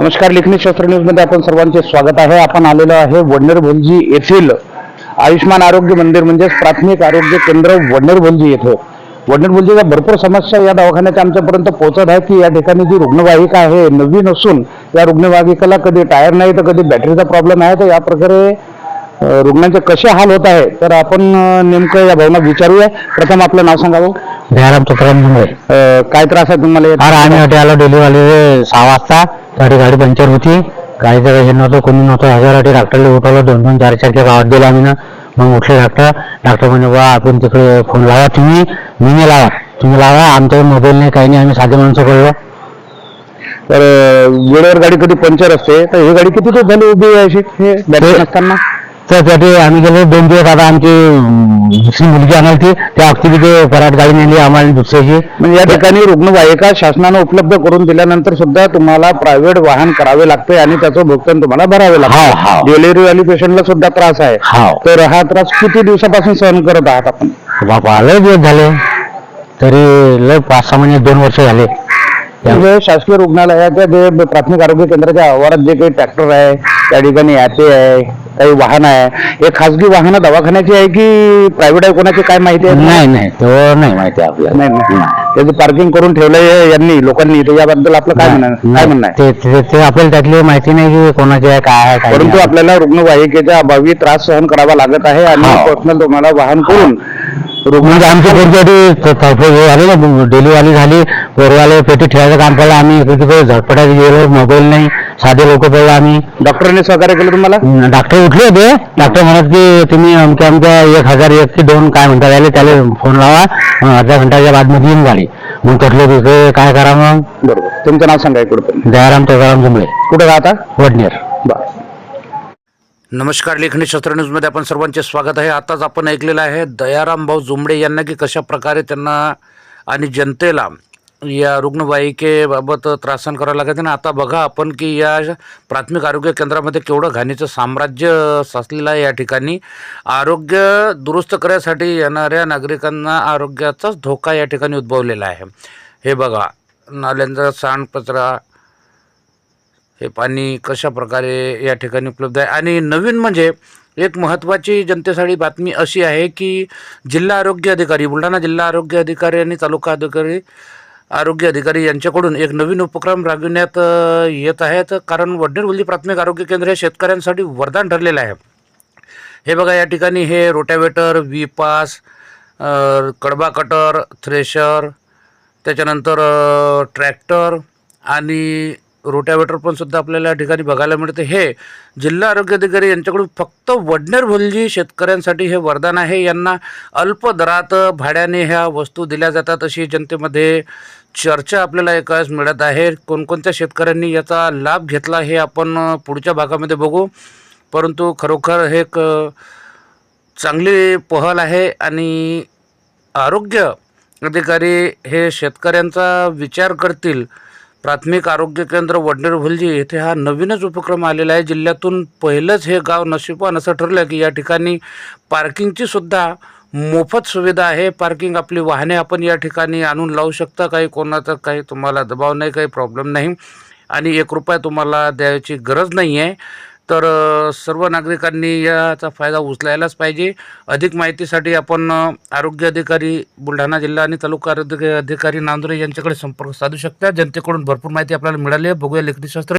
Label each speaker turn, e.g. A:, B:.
A: नमस्कार लेखनी शास्त्र न्यूजमध्ये आपण सर्वांचे स्वागत आहे. आपण आलेलो आहे वडनेर भुलजी येथील आयुष्मान आरोग्य मंदिर म्हणजेच प्राथमिक आरोग्य केंद्र वडनेर भुलजी येथे. वडनेर भुलजीच्या भरपूर समस्या या दवाखान्याच्या आमच्यापर्यंत पोहोचत आहे की या ठिकाणी जी रुग्णवाहिका आहे नवीन असून या रुग्णवाहिकेला कधी टायर नाही तर कधी बॅटरीचा प्रॉब्लेम आहे तर या प्रकारे रुग्णांचे कसे हाल होत आहे तर आपण नेमकं या भावना विचारूया. प्रथम आपलं नाव सांगावं.
B: दयाराम तुकाराम
A: काय त्रास आहे तुम्हाला?
B: आम्ही आलो डिलिव्हरी सहा वाजता गाडी गाडी पंक्चर होती. गाडीचं काही हे नव्हतं कोणी नव्हतं. हजार हॉटे डॉक्टरला उठवलं. दोन दोन चार चार गावात दिला आम्ही ना. मग उठले डॉक्टर डॉक्टर म्हणे बा आपण तिकडे फोन लावा तुम्ही. मी नाही लावा तुम्ही लावा. आमच्याकडे मोबाईल नाही काही नाही. आम्ही साधे माणसं कळलो
A: तर वेळेवर गाडी कधी पंक्चर असते? तर ही गाडी किती दिवस झाली उभी आहे अशी? हे
B: ते-
A: नसताना
B: त्यासाठी आम्ही गेलो. दोन दिवस आता आमची दुसरी मुलगी आणाल ती त्या अगदी ते पराठ गाडी नेली आम्हाला दुसऱ्याची.
A: म्हणजे या ठिकाणी रुग्णवाहिका शासनानं उपलब्ध करून दिल्यानंतर सुद्धा तुम्हाला प्रायव्हेट वाहन करावे लागते आणि त्याचं भुगतान तुम्हाला भरावे लागते. डिलिव्हरी वाली पेशंटला सुद्धा त्रास आहे. तर हा त्रास किती दिवसापासून सहन करत आहात आपण?
B: बापा लय दिवस झाले. तरी लय पाच सहा महिने दोन वर्ष झाले.
A: म्हणजे शासकीय रुग्णालयाच्या जे प्राथमिक आरोग्य केंद्राच्या आवारात जे काही ट्रॅक्टर आहे त्या ठिकाणी ॲपे आहे काही वाहन आहे हे खासगी वाहनं दवाखान्याची आहे की प्रायव्हेट आहे? कोणाची काय माहिती आहे?
B: नाही नाही तो नाही माहिती आपल्याला.
A: नाही नाही. त्याचं पार्किंग करून ठेवलंय यांनी लोकांनी याबद्दल आपलं काय म्हणणं काय म्हणणं आहे?
B: ते- ते ते आपल्याला त्यातली माहिती नाही की कोणाची आहे काय आहे काय
A: परंतु
B: नाही.
A: आपल्याला रुग्णवाहिकेच्या अभावी त्रास सहन करावा लागत आहे आणि. पर्सनल तुम्हाला वाहन करून रुग्ण
B: म्हणजे आमची पोरगी हे झाली ना डिलिव्हरी झाली पोरवाले पेटी ठेवायचं काम पडलं आम्ही तिकडे झटपटात गेलो मोबाईल नाही साधे लोक पडलो आम्ही.
A: डॉक्टरांनी सहकार्य केलं तुम्हाला?
B: डॉक्टर उठले होते. डॉक्टर म्हणत की तुम्ही अमक्या अमक्या एक हजार एक की दोन काय म्हणतात याले त्याला फोन लावा. अर्ध्या घंटाच्या बादमध्ये येऊन गाडी मग त्यातलं तिथे काय करा मग?
A: बरोबर. तुमचं नाव सांगा इकडे पण
B: दयाराम तुकाराम जुंबळे
A: कुठे राहता?
B: वडनेर.
A: बरं. नमस्कार लेखनी शस्त्र न्यूजमध्ये आपण सर्वांचे स्वागत आहे. आताच आपण ऐकलेलं आहे दयाराम भाऊ जुंबडे यांना की कशा प्रकारे त्यांना आणि जनतेला या रुग्णवाहिकेबाबत त्रासन करावं लागत आणि आता बघा आपण की या प्राथमिक आरोग्य केंद्रामध्ये केवढं घाणीचं साम्राज्य साचलेलं आहे या ठिकाणी. आरोग्य दुरुस्त करण्यासाठी येणाऱ्या नागरिकांना आरोग्याचाच धोका या ठिकाणी उद्भवलेला आहे. हे बघा नाल्यांचा सांडपचरा हे पाणी कशा प्रकारे या ठिकाणी उपलब्ध आहे? आणि नवीन म्हणजे एक महत्त्वाची जनतेसाठी बातमी अशी आहे की जिल्हा आरोग्य अधिकारी बुलढाणा जिल्हा आरोग्य अधिकारी आणि तालुका अधिकारी आरोग्य अधिकारी यांच्याकडून एक नवीन उपक्रम राबविण्यात येत आहेत. कारण वडनेरवल्ली प्राथमिक आरोग्य केंद्र हे शेतकऱ्यांसाठी वरदान ठरलेलं आहे. हे बघा या ठिकाणी हे रोटॅवेटर वी पास कडबा कटर थ्रेशर त्याच्यानंतर ट्रॅक्टर आणि रोटावेटर पण सुद्धा आपल्याला या ठिकाणी बघायला मिळते. हे जिल्हा आरोग्य अधिकारी यांच्याकडून फक्त वडनेर भुलजी शेतकऱ्यांसाठी हे वरदान आहे. यांना अल्प दरात भाड्याने ह्या वस्तू दिल्या जातात अशी जनतेमध्ये चर्चा आपल्याला एकाच मिळत आहे. कोणकोणत्या शेतकऱ्यांनी याचा लाभ घेतला हे आपण पुढच्या भागामध्ये बघू. परंतु खरोखर हे एक चांगली पहल आहे आणि आरोग्य अधिकारी हे शेतकऱ्यांचा विचार करतील. प्राथमिक आरोग्य केंद्र वडनेरभुलजी येथे हा नवीनच उपक्रम आलेला आहे. जिल्ह्यातून पहिलंच हे गाव नशिबान असं ठरलं की या ठिकाणी पार्किंगची सुद्धा मोफत सुविधा आहे. पार्किंग आपली वाहने आपण या ठिकाणी आणून लावू शकता. काही कोणाचा काही तुम्हाला दबाव नाही काही प्रॉब्लेम नाही. आणि एक रुपया तुम्हाला द्यायची गरज नाही आहे तर सर्व नागरिकांनी याचा फायदा उचलायलाच पाहिजे. अधिक माहितीसाठी आपण आरोग्य अधिकारी बुलढाणा जिल्हा आणि तालुका आरोग्य अधिकारी नांदुरे यांच्याकडे संपर्क साधू शकता. जनतेकडून भरपूर माहिती आपल्याला मिळाली आहे. बघूया लेखनीशास्त्र